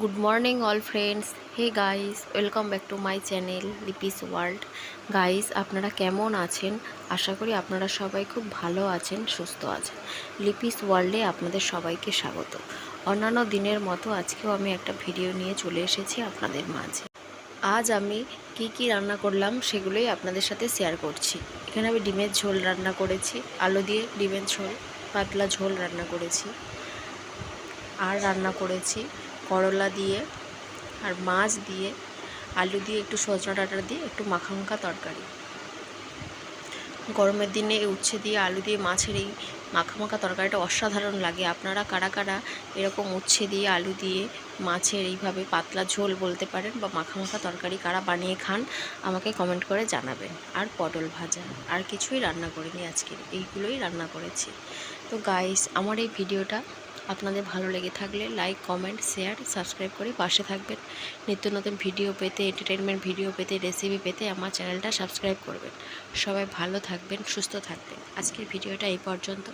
Good morning all friends hey guys welcome back to my channel Lipis world guys আপনারা কেমন আছেন? আশা করি আপনারা সবাই খুব ভালো আছেন, সুস্থ আছেন। লিপিস ওয়ার্ল্ডে আপনাদের সবাইকে স্বাগত। অন্যান্য দিনের মতো আজকেও আমি একটা ভিডিও নিয়ে চলে এসেছি আপনাদের মাঝে। আজ আমি কি কি রান্না করলাম সেগুলোই আপনাদের সাথে শেয়ার করছি। এখানে আমি ডিমের ঝোল রান্না করেছি, আলু দিয়ে ডিমের ঝোল, পাতলা ঝোল রান্না করেছি, আর রান্না করেছি করলা দিয়ে আর মাছ দিয়ে, আলু দিয়ে একটু সজনা ডাঁটা দিয়ে একটু মাখা মাখা তরকারি। গরমের দিনে এই উচ্ছে দিয়ে আলু দিয়ে মাছের এই মাখা মাখা তরকারিটা অসাধারণ লাগে। আপনারা কারা কারা এরকম উচ্ছে দিয়ে আলু দিয়ে মাছের এইভাবে পাতলা ঝোল বলতে পারেন বা মাখা মাখা তরকারি কারা বানিয়ে খান, আমাকে কমেন্ট করে জানাবেন। আর পটল ভাজা, আর কিছুই রান্না করিনি আজকের এইগুলোই রান্না করেছি। তো গাইস আমার এই ভিডিওটা আপনাদের ভালো লেগে থাকলে লাইক কমেন্ট শেয়ার সাবস্ক্রাইব করে পাশে থাকবেন। নিত্য নতুন ভিডিও পেতে এন্টারটেনমেন্ট ভিডিও পেতে রেসিপি পেতে আমার চ্যানেলটা সাবস্ক্রাইব করবেন। সবাই ভালো থাকবেন, সুস্থ থাকবেন। আজকের ভিডিওটা এই পর্যন্ত।